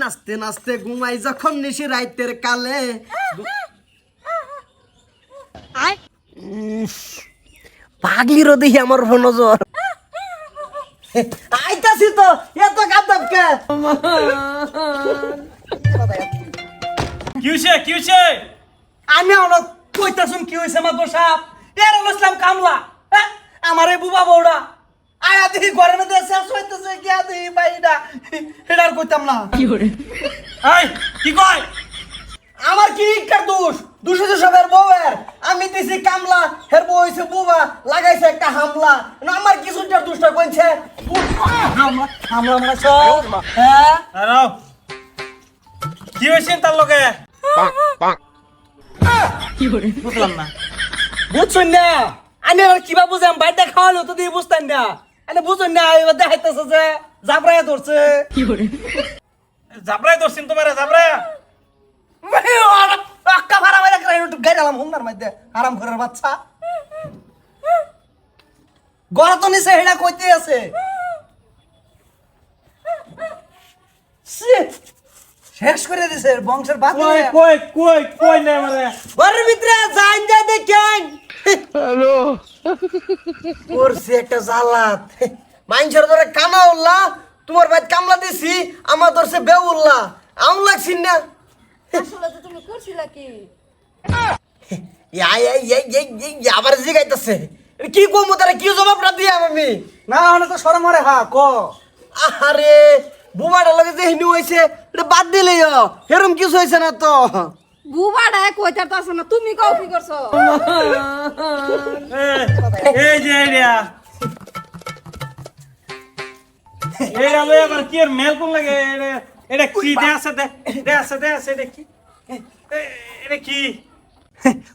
নাচতে নাচতে ঘুমাই যখন নিশি রাইতের কালে। পাগলিরও দেখি আমার উপর নজর। আইতাছি তো এত কাঁদাব কে কি হইছে কি হইছে? আমি অনেক কইতাছুন কি হইছে আমার বসা এর ইসলাম কামলা। হ্যাঁ? আমার এই বুবা দেখি ঘরের মধ্যে শেষ হইতেছে গিয়া দেখি বাইডা এটা আর কইতাম না। এই কি কয়? আমার কি ইকার দোষ? দোষ হচ্ছে সবের বউয়ের। আমি দিছি কামলা হের বউ হইছে বুবা লাগাইছে একটা হামলা। না আমার কিছু দুষ্টা কইছে? হামলা হামলা মানে সব হ্যাঁ? দাঁড়াও কি হয়েছে তার লগে? বুঝলাম না। বুঝছেন না। আমি আর কিবা বুঝাম বাইটা খাওয়ালো তো দিয়ে বুঝতেন না। আমি বুঝুন না এবার দেখাইতেছে যে জাবরায় ধরছে। জাবরাই ধরছেন তোমার জাবরাই আক্কা ভাড়া বাইরে করে একটু গাইরালাম হুন্দার মধ্যে আরাম ঘরের বাচ্চা। গড়া তো নিচে হেডা কইতে আছে। শেষ করে দিছে বংশের বাদ কই কই কই কই না মানে ঘরের ভিতরে যাইন যাই দেখেন। হ্যালো। করছে একটা জালাত। মাইনছের ধরে কানা উল্লা তোমার ভাই কামলা দিছি আমার ধরছে বেউ উল্লা। আম লাগছিন না? আসলে তো তুমি করছিলা কি? আবার জিগাইতেছে। কি কম তারা কি জবাবটা দিয়ে আমি? না হলে তো সরম হরে হা ক। আরে বুমাটা লাগে যে হিনু হয়েছে এটা বাদ দিলে হেরম কিছু হয়েছে না তো। বুবাডা কইতার তো না তুমি কও কি করছ? এই, যে লই আবার কি এর মেল কোন লাগে? এটা- কি? দে আছে দে দে আছে দে আছে এটা কি? এটা কি?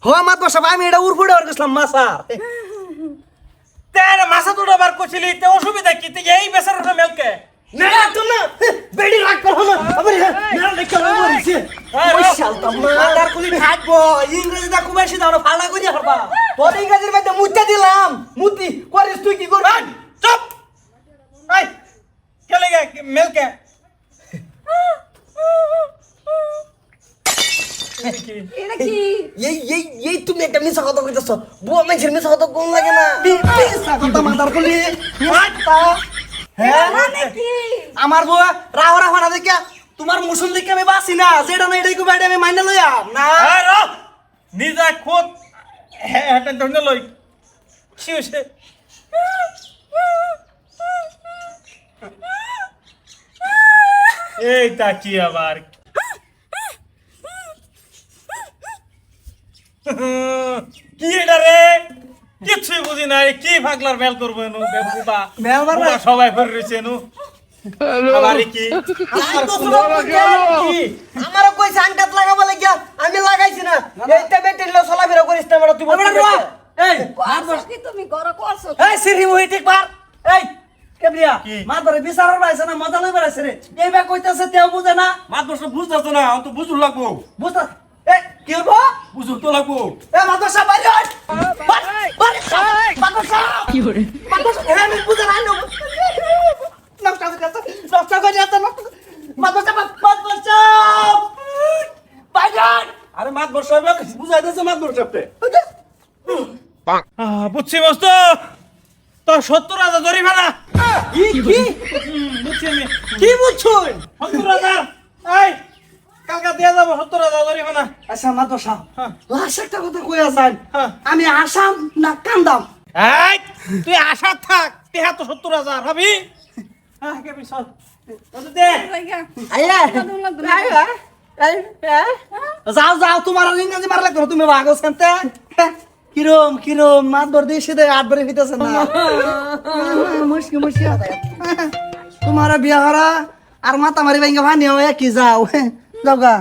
হো আমার তো আমি এটা উড়ফুড়ে আর গেছিলাম মাসা তেরে মাথা দুটো বার করছিলি তে অসুবিধা কি? তুই এই বেসার উঠে মেলকে। না তো বেড়ি রাগ করো না। আবার না দেখে মরিছে ওই শালতাম মাদার কুলি থাকব ইংরেজি দা ফালা করি হরবা। তোর ইংরেজির মধ্যে মুতে দিলাম। মুতি করিস তুই কি করবি? চুপ! এই কে লাগে মেলকে এই এই এই তুমি একটা মিছা কথা কইতেছ। বুয়া মানুষের মিছা কথা কোন লাগে না। মিছা কথা মাথার খুলি হ্যাঁ? আমার বউ রাহ রাহ না দেখিয়া তোমার মুসুম দেখে আমি বাসি না। যেটা না এটাই কুবাইটা আমি মাইনে লইয়া না। নিজা খোদ। হ্যাঁ ধন্য লই। কি হইছে এইটা কি আবার। কি এটা রে? কিছুই বুঝি নাই কি ভাগলার মেল করব এনু? বেবুবা সবাই করে রয়েছে এনু। আবার কি? আমারও কই সানকাত লাগাবো লাগিয়া। আমি লাগাইছি না। এইটা বেটির লো চলাফেরা করিস না তুই এই কি তুমি করছ? এই সিরি পার এই না মজা লই বেড়াইছে রে। এই বে কইতাছে তেও বুঝে না। মাত বসে বুঝতেছ না অন্ত বুঝুর লাগবো। বুঝতা এই কি হব বুঝুর তো লাগবো। এ মাদ্রাসা বাইরে হট মাদ্রাসা মাদ্রাসা। কি করে মাদ্রাসা এ আমি বুঝে না নো নষ্ট করে যাচ্ছে নষ্ট করে যাচ্ছে মাদ্রাসা মাদ্রাসা। বাইরে আরে মাত বসে বুঝাই দিয়েছে মাত আহ, বুঝছি মস্ত তো সত্তর হাজার জরিমানা কি কি? বুঝছি আমি। কি বুঝছুন? সত্তর হাজার। এই কালকা দিয়ে যাব সত্তর হাজার জরিমানা আচ্ছা হ্যাঁ। লাস্ট একটা কথা কই আছেন হ্যাঁ। আমি আসাম না কান্দাম? এই তুই আশা থাক তেহা তো সত্তর হাজার ভাবি। হ্যাঁ কে বিশাল যাও যাও তোমার ইংরেজি মারা লাগতো তুমি ভাগো শান্তে কিরম কিরম মাত ধর দিয়ে দে আট বারে হইতেছে না। মুশকি মুশকি তোমার বিয়া হরা আর মাতা মারি ভাঙ্গা ভানি কি যাও যাও গা